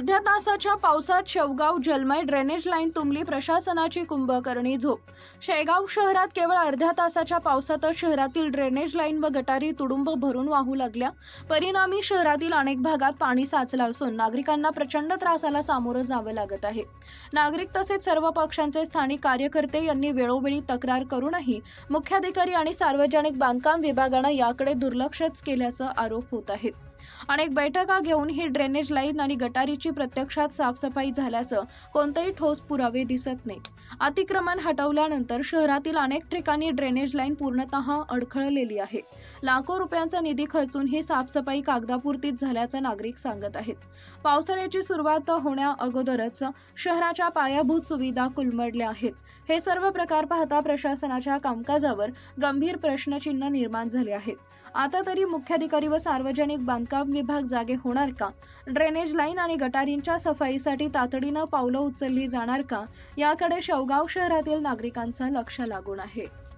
अर्ध्या तासाच्या पावसात शेवगाव जलमय ड्रेनेज लाईन तुंबली प्रशासनाची कुंभकर्णी झोप. शेगाव शहरात केवळ अर्ध्या तासाच्या पावसातच शहरातील ड्रेनेज लाईन व गटारी तुडुंब भरून वाहू लागल्या. परिणामी शहरातील अनेक भागात पाणी साचलं असून नागरिकांना प्रचंड त्रासाला सामोरं जावं लागत आहे. नागरिक तसेच सर्व पक्षांचे स्थानिक कार्यकर्ते यांनी वेळोवेळी तक्रार करूनही मुख्याधिकारी आणि सार्वजनिक बांधकाम विभागानं याकडे दुर्लक्षच केल्याचा आरोप होत आहे. अनेक बैठका घेऊन ही ड्रेनेज लाईन आणि गटारीची प्रत्यक्षात साफसफाई झाल्याचं कोणतेही ठोस पुरावे दिसत नाहीत. अतिक्रमण हटवल्यानंतर शहरातील अनेक ठिकाणी ड्रेनेज लाईन पूर्णतः अडखळलेली आहे. लाखो रुपयांचा निधी खर्चून ही साफसफाई कागदापुरतीच झाल्याचं नागरिक सांगत आहेत. पावसाळ्याची सुरुवात होण्या अगोदरच शहराच्या पायाभूत सुविधा कुलमडल्या आहेत. हे सर्व प्रकार पाहता प्रशासनाच्या कामकाजावर गंभीर प्रश्नचिन्ह निर्माण झाले आहेत. आता तरी मुख्याधिकारी व सार्वजनिक बांधकाम विभाग जागे होणार का? ड्रेनेज लाईन आणि गटारींच्या सफाईसाठी तातडीनं पावलं उचलली जाणार का? याकडे शेवगाव शहरातील नागरिकांचं लक्ष लागून आहे.